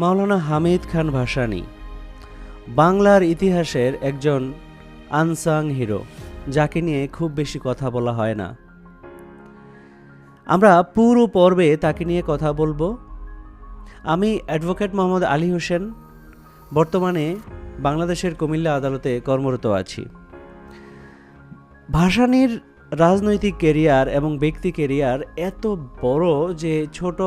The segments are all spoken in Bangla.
মাওলানা হামিদ খান ভাসানী, বাংলার ইতিহাসের একজন আনসাং হিরো, যাকে নিয়ে খুব বেশি কথা বলা হয় না। আমরা পুরো পর্বে তাকে নিয়ে কথা বলব। আমি অ্যাডভোকেট মোহাম্মদ আলী হোসেন, বর্তমানে বাংলাদেশের কুমিল্লা আদালতে কর্মরত আছি। ভাসানীর রাজনৈতিক কেরিয়ার এবং ব্যক্তি কেরিয়ার এত বড় যে ছোট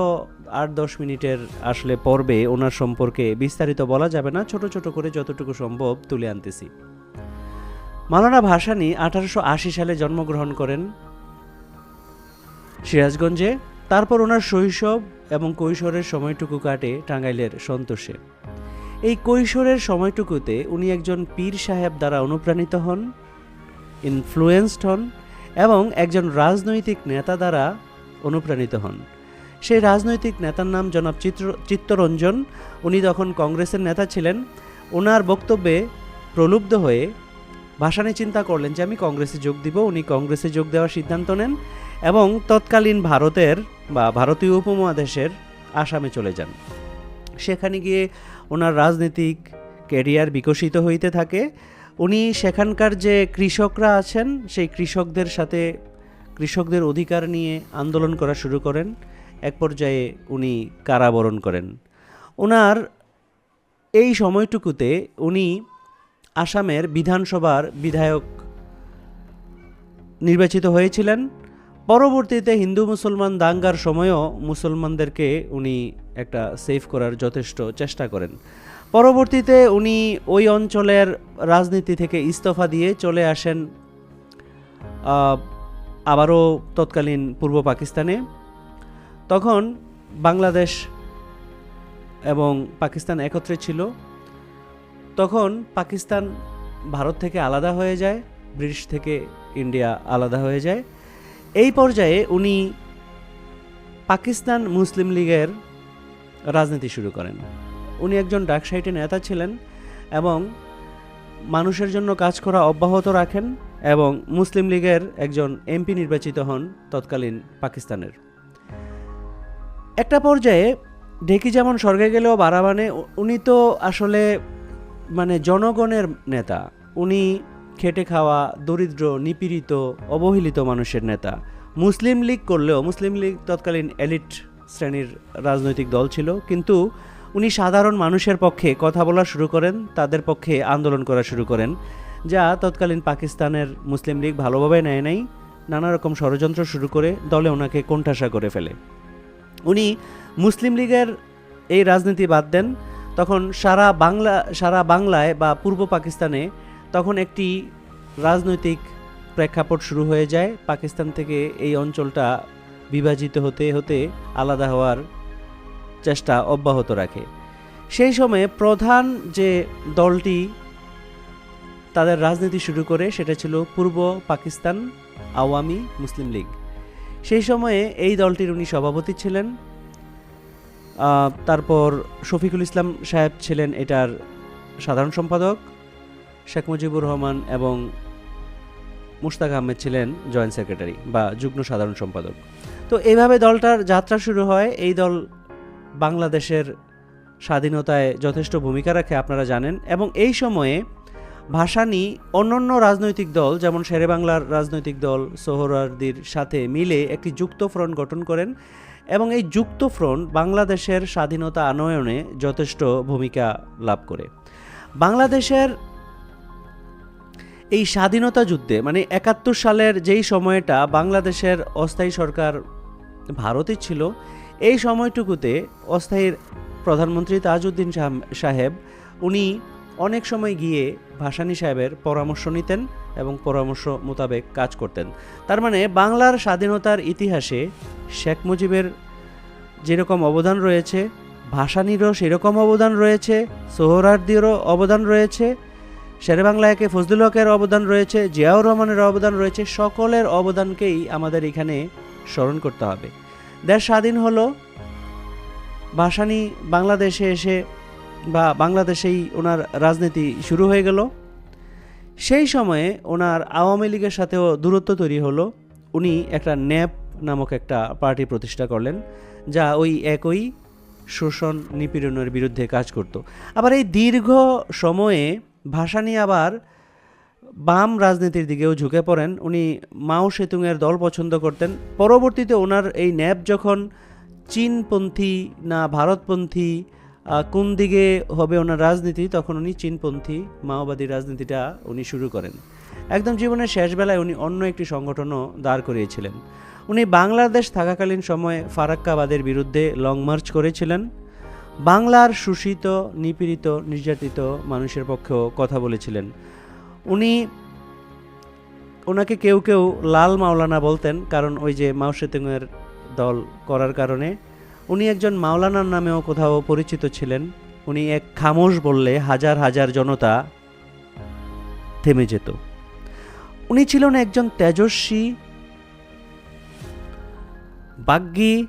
আট দশ মিনিটের আসলে পর্বে ওনার সম্পর্কে বিস্তারিত বলা যাবে না। ছোট ছোট করে যতটুকু সম্ভব তুলে আনতেছি। মালানা ভাসানী আঠারোশো আশি সালে জন্মগ্রহণ করেন সিরাজগঞ্জে। তারপর ওনার শৈশব এবং কৈশোরের সময়টুকু কাটে টাঙ্গাইলের সন্তোষে। এই কৈশোরের সময়টুকুতে উনি একজন পীর সাহেব দ্বারা অনুপ্রাণিত হন ইনফ্লুয়েন্সড হন এবং একজন রাজনৈতিক নেতা দ্বারা অনুপ্রাণিত হন। সেই রাজনৈতিক নেতার নাম জনাব চিত্র, চিত্তরঞ্জন। উনি তখন কংগ্রেসের নেতা ছিলেন। ওনার বক্তব্যে প্রলুব্ধ হয়ে ভাসানী চিন্তা করলেন যে, আমি কংগ্রেসে যোগ দিব। উনি কংগ্রেসে যোগ দেওয়ার সিদ্ধান্ত নেন এবং তৎকালীন ভারতের বা ভারতীয় উপমহাদেশের আসামে চলে যান। সেখানে গিয়ে ওনার রাজনৈতিক ক্যারিয়ার বিকশিত হইতে থাকে। উনি সেখানকার যে কৃষকরা আছেন, সেই কৃষকদের সাথে কৃষকদের অধিকার নিয়ে আন্দোলন করা শুরু করেন। এক পর্যায়ে উনি কারাবরণ করেন। ওনার এই সময়টুকুতে উনি আসামের বিধানসভার বিধায়ক নির্বাচিত হয়েছিলেন। পরবর্তীতে হিন্দু মুসলমান দাঙ্গার সময়ও মুসলমানদেরকে উনি একটা সেভ করার যথেষ্ট চেষ্টা করেন। পরবর্তীতে উনি ওই অঞ্চলের রাজনীতি থেকে ইস্তফা দিয়ে চলে আসেন আবারও তৎকালীন পূর্ব পাকিস্তানে। তখন বাংলাদেশ এবং পাকিস্তান একত্রে ছিল। তখন পাকিস্তান ভারত থেকে আলাদা হয়ে যায়, ব্রিটিশ থেকে ইন্ডিয়া আলাদা হয়ে যায়। পর্যায়ে উনি পাকিস্তান মুসলিম লীগের রাজনীতি শুরু করেন। উনি একজন ডাকসাইটে নেতা ছিলেন এবং মানুষের জন্য কাজ করা অব্যাহত রাখেন এবং মুসলিম লীগের একজন এমপি নির্বাচিত হন তৎকালীন পাকিস্তানের। একটা পর্যায়ে ঢেকি যেমন স্বর্গে গেলেও বারাবানে উনি তো আসলে মানে জনগণের নেতা। উনি খেটে খাওয়া, দরিদ্র, নিপীড়িত, অবহেলিত মানুষের নেতা। মুসলিম লীগ করলেও, মুসলিম লীগ তৎকালীন এলিট শ্রেণির রাজনৈতিক দল ছিল, কিন্তু উনি সাধারণ মানুষের পক্ষে কথা বলা শুরু করেন, তাদের পক্ষে আন্দোলন করা শুরু করেন, যা তৎকালীন পাকিস্তানের মুসলিম লীগ ভালোভাবে নেয় নাই, নানা রকম ষড়যন্ত্র শুরু করে দলে ওনাকে কোণঠাসা করে ফেলে। উনি মুসলিম লীগের এই রাজনীতি বাদ দেন, তখন সারা বাংলা, সারা বাংলায় বা পূর্ব পাকিস্তানে তখন একটি রাজনৈতিক প্রেক্ষাপট শুরু হয়ে যায়। পাকিস্তান থেকে এই অঞ্চলটা বিভাজিত হতে হতে আলাদা হওয়ার চেষ্টা অব্যাহত রাখে। সেই সময়ে প্রধান যে দলটি তাদের রাজনীতি শুরু করে সেটা ছিল পূর্ব পাকিস্তান আওয়ামী মুসলিম লীগ। সেই সময়ে এই দলটির উনি সভাপতি ছিলেন। তারপর শফিকুল ইসলাম সাহেব ছিলেন এটার সাধারণ সম্পাদক। শেখ মুজিবুর রহমান এবং মুশতাক আহমেদ ছিলেন জয়েন্ট সেক্রেটারি বা যুগ্ম সাধারণ সম্পাদক। তো এইভাবে দলটার যাত্রা শুরু হয়। এই দল বাংলাদেশের স্বাধীনতায় যথেষ্ট ভূমিকা রাখে আপনারা জানেন এবং এই সময়ে ভাসানী অন্যান্য রাজনৈতিক দল যেমন শেরে বাংলার রাজনৈতিক দল সোহরার্দির সাথে মিলে একটি যুক্ত ফ্রন্ট গঠন করেন এবং এই যুক্ত ফ্রন্ট বাংলাদেশের স্বাধীনতা আনয়নে যথেষ্ট ভূমিকা লাভ করে। বাংলাদেশের এই স্বাধীনতা যুদ্ধে মানে একাত্তর সালের যেই সময়টা বাংলাদেশের অস্থায়ী সরকার ভারতে ছিল, এই সময়টুকুতে অস্থায়ী প্রধানমন্ত্রী তাজউদ্দিন সাহেব, উনি অনেক সময় গিয়ে ভাসানী সাহেবের পরামর্শ নিতেন এবং পরামর্শ মোতাবেক কাজ করতেন। তার মানে বাংলার স্বাধীনতার ইতিহাসে শেখ মুজিবের যেরকম অবদান রয়েছে, ভাসানীরও সেরকম অবদান রয়েছে সোহরার্দিরও অবদান রয়েছে শেরেবাংলা একে ফজলুল হকের অবদান রয়েছে, জিয়াউর রহমানের অবদান রয়েছে, সকলের অবদানকেই আমাদের এখানে স্মরণ করতে হবে। দেশ স্বাধীন হলো, ভাসানী বাংলাদেশে এসে বা বাংলাদেশেই ওনার রাজনীতি শুরু হয়ে গেল। সেই সময়ে ওনার আওয়ামী লীগের সাথেও দূরত্ব তৈরি হলো। উনি একটা ন্যাপ নামক একটা পার্টি প্রতিষ্ঠা করলেন, যা ওই একই শোষণ নিপীড়নের বিরুদ্ধে কাজ করত। আবার এই দীর্ঘ সময়ে ভাসানী আবার বাম রাজনীতির দিকেও ঝুঁকে পড়েন। উনি মাও সেতুংয়ের দল পছন্দ করতেন। পরবর্তীতে ওনার এই ন্যাপ যখন চীনপন্থী না ভারতপন্থী কোন দিকে হবে ওনার রাজনীতি, তখন উনি চীনপন্থী, মাওবাদী রাজনীতিটা উনি শুরু করেন। একদম জীবনের শেষ বেলায় উনি অন্য একটি সংগঠনও দাঁড় করিয়েছিলেন। উনি বাংলাদেশ থাকাকালীন সময়ে ফারাক্কাবাদের বিরুদ্ধে লং মার্চ করেছিলেন। বাংলার শোষিত, নিপীড়িত, নির্যাতিত মানুষের পক্ষেও কথা বলেছিলেন। উনি, ওনাকে কেউ কেউ লাল মাওলানা বলতেন, কারণ ওই যে মাও সেতুংয়ের দল করার কারণে। উনি একজন মাওলানার নামেও কোথাও পরিচিত ছিলেন। উনি এক খামোশ বললে হাজার হাজার জনতা থেমে যেত। উনি ছিলেন একজন তেজস্বী বাগ্যী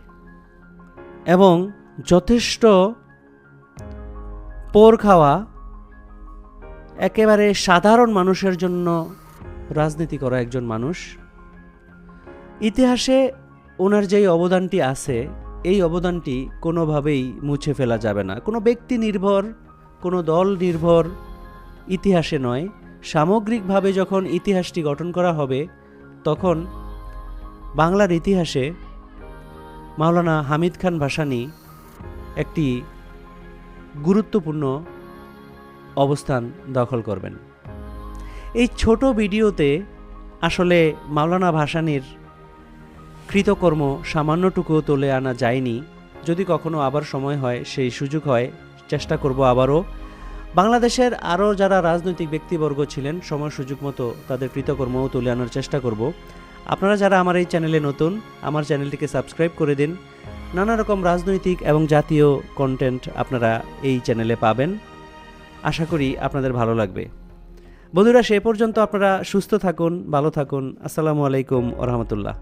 এবং যথেষ্ট পোর খাওয়া একেবারে সাধারণ মানুষের জন্য রাজনীতি করা একজন মানুষ। ইতিহাসে ওনার যেই অবদানটি আছে, এই অবদানটি কোনোভাবেই মুছে ফেলা যাবে না। কোনো ব্যক্তি নির্ভর, কোনো দল নির্ভর ইতিহাসে নয়। সামগ্রিকভাবে যখন ইতিহাসটি গঠন করা হবে, তখন বাংলার ইতিহাসে মাওলানা হামিদ খান ভাসানী একটি গুরুত্বপূর্ণ অবস্থান দখল করবেন। এই ছোট ভিডিওতে আসলে মাওলানা ভাসানির কৃতকর্ম সামান্যটুকুও তুলে আনা যায়নি। যদি কখনো আবার সময় হয়, সেই সুযোগ হয়, চেষ্টা করব আবারও। বাংলাদেশের আরও যারা রাজনৈতিক ব্যক্তিবর্গ ছিলেন, সময় সুযোগ মতো তাদের কৃতকর্মও তুলে আনার চেষ্টা করব। আপনারা যারা আমার এই চ্যানেলে নতুন, আমার চ্যানেলটিকে সাবস্ক্রাইব করে দিন। নানা রকম রাজনৈতিক এবং জাতীয় কন্টেন্ট আপনারা এই চ্যানেলে পাবেন। আশা করি আপনাদের ভালো লাগবে। বন্ধুরা, সে পর্যন্ত আপনারা সুস্থ থাকুন, ভালো থাকুন। আসসালামু আলাইকুম রহমতুল্লাহ।